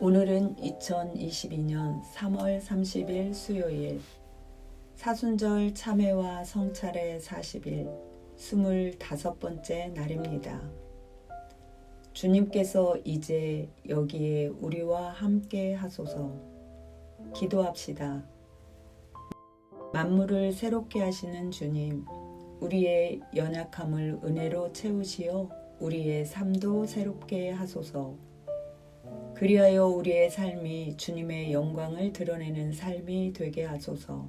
오늘은 2022년 3월 30일 수요일 사순절 참회와 성찰의 40일 25번째 날입니다. 주님께서 이제 여기에 우리와 함께 하소서 기도합시다. 만물을 새롭게 하시는 주님, 우리의 연약함을 은혜로 채우시어 우리의 삶도 새롭게 하소서. 그리하여 우리의 삶이 주님의 영광을 드러내는 삶이 되게 하소서.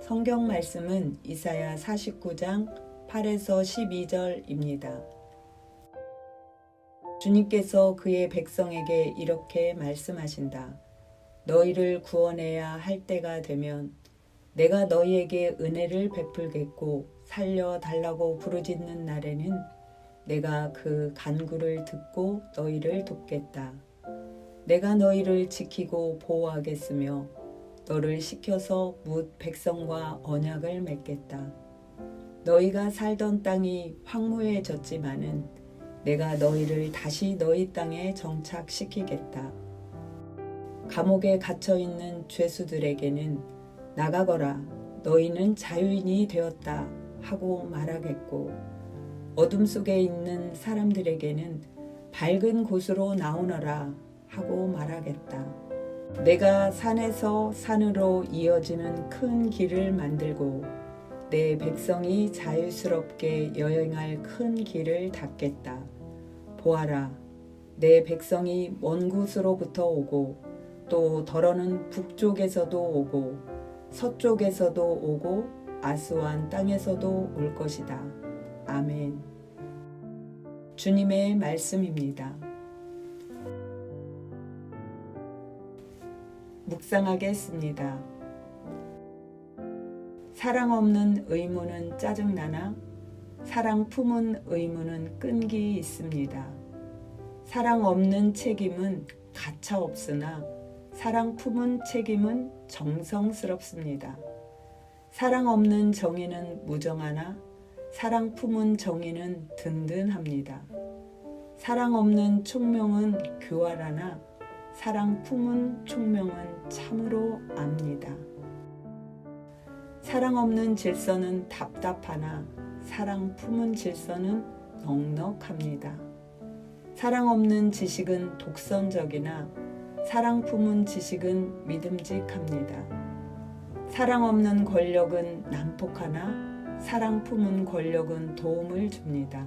성경 말씀은 이사야 49장 8에서 12절입니다. 주님께서 그의 백성에게 이렇게 말씀하신다. 너희를 구원해야 할 때가 되면 내가 너희에게 은혜를 베풀겠고 살려 달라고 부르짖는 날에는 내가 그 간구를 듣고 너희를 돕겠다. 내가 너희를 지키고 보호하겠으며 너를 시켜서 뭇 백성과 언약을 맺겠다. 너희가 살던 땅이 황무해졌지만은 내가 너희를 다시 너희 땅에 정착시키겠다. 감옥에 갇혀 있는 죄수들에게는 나가거라 너희는 자유인이 되었다 하고 말하겠고 어둠 속에 있는 사람들에게는 밝은 곳으로 나오너라 하고 말하겠다. 내가 산에서 산으로 이어지는 큰 길을 만들고 내 백성이 자유스럽게 여행할 큰 길을 닫겠다. 보아라, 내 백성이 먼 곳으로부터 오고 또 더러는 북쪽에서도 오고 서쪽에서도 오고 아스완 땅에서도 올 것이다. 아멘. 주님의 말씀입니다. 묵상하겠습니다. 사랑 없는 의무는 짜증나나 사랑 품은 의무는 끈기 있습니다. 사랑 없는 책임은 가차 없으나 사랑 품은 책임은 정성스럽습니다. 사랑 없는 정의는 무정하나 사랑 품은 정의는 든든합니다. 사랑 없는 총명은 교활하나 사랑 품은 총명은 참으로 압니다. 사랑 없는 질서는 답답하나 사랑 품은 질서는 넉넉합니다. 사랑 없는 지식은 독선적이나 사랑 품은 지식은 믿음직합니다. 사랑 없는 권력은 난폭하나 사랑 품은 권력은 도움을 줍니다.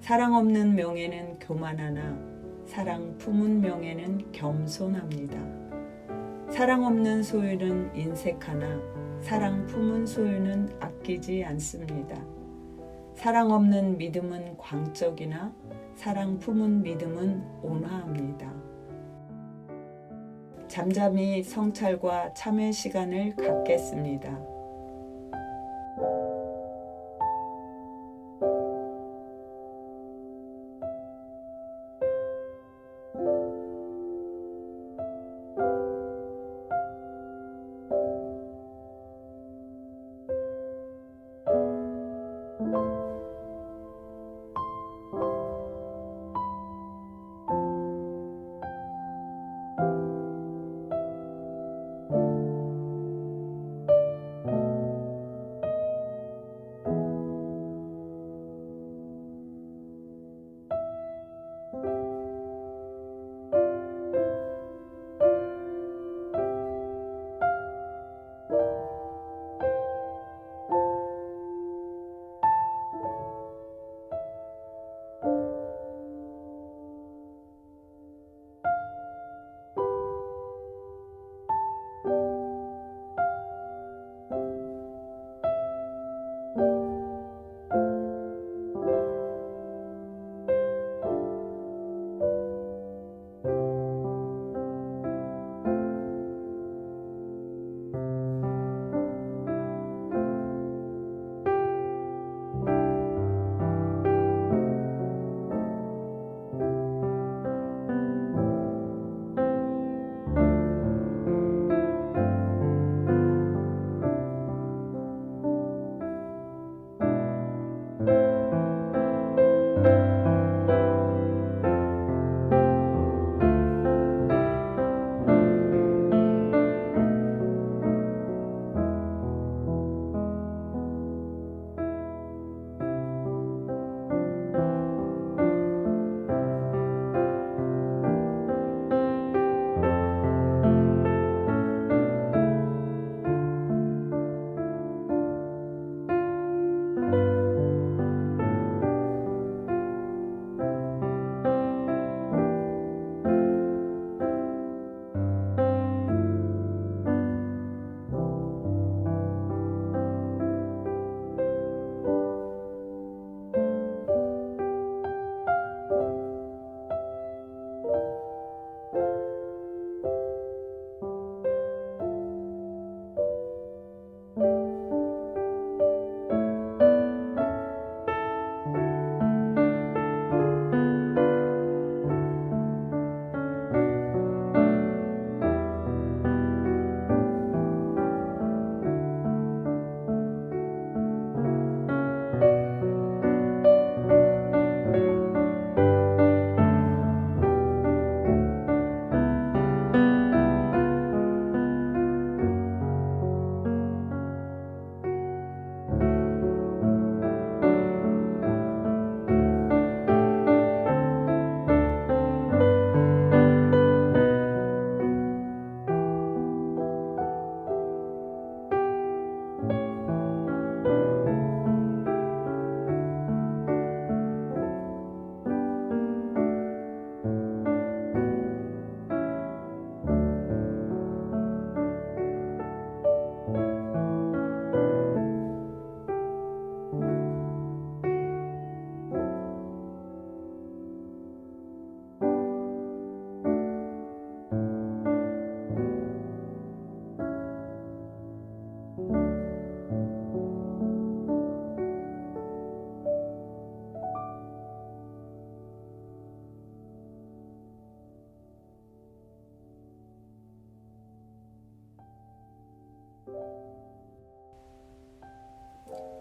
사랑 없는 명예는 교만하나 사랑 품은 명예는 겸손합니다. 사랑 없는 소유는 인색하나 사랑 품은 소유는 아끼지 않습니다. 사랑 없는 믿음은 광적이나 사랑 품은 믿음은 온화합니다. 잠잠히 성찰과 참회 시간을 갖겠습니다.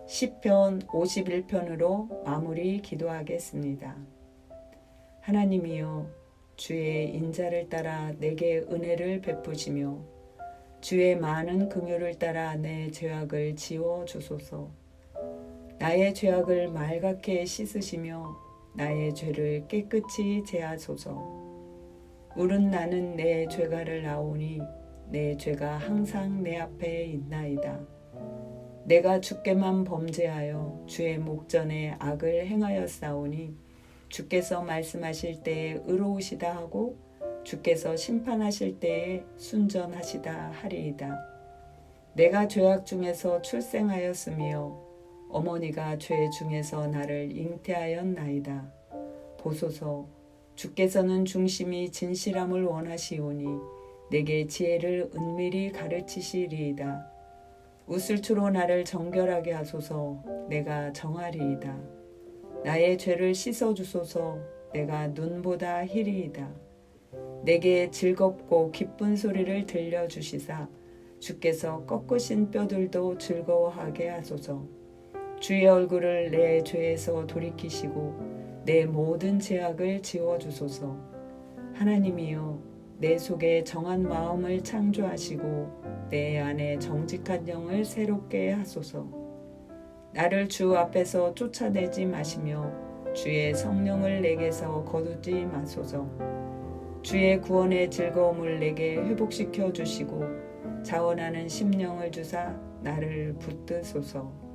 시편 51편으로 마무리 기도하겠습니다. 하나님이여 주의 인자를 따라 내게 은혜를 베푸시며 주의 많은 긍휼을 따라 내 죄악을 지워 주소서. 나의 죄악을 맑게 씻으시며 나의 죄를 깨끗이 제하소서. 울은 나는 내 죄가를 나오니 내 죄가 항상 내 앞에 있나이다. 내가 주께만 범죄하여 주의 목전에 악을 행하였사오니 주께서 말씀하실 때에 의로우시다 하고 주께서 심판하실 때에 순전하시다 하리이다. 내가 죄악 중에서 출생하였으며 어머니가 죄 중에서 나를 잉태하였나이다. 보소서 주께서는 중심이 진실함을 원하시오니 내게 지혜를 은밀히 가르치시리이다. 우슬초로 나를 정결하게 하소서 내가 정하리이다. 나의 죄를 씻어 주소서 내가 눈보다 희리이다. 내게 즐겁고 기쁜 소리를 들려 주시사 주께서 꺾으신 뼈들도 즐거워하게 하소서. 주의 얼굴을 내 죄에서 돌이키시고 내 모든 죄악을 지워 주소서. 하나님이여 내 속에 정한 마음을 창조하시고 내 안에 정직한 영을 새롭게 하소서. 나를 주 앞에서 쫓아내지 마시며 주의 성령을 내게서 거두지 마소서. 주의 구원의 즐거움을 내게 회복시켜 주시고 자원하는 심령을 주사 나를 붙드소서.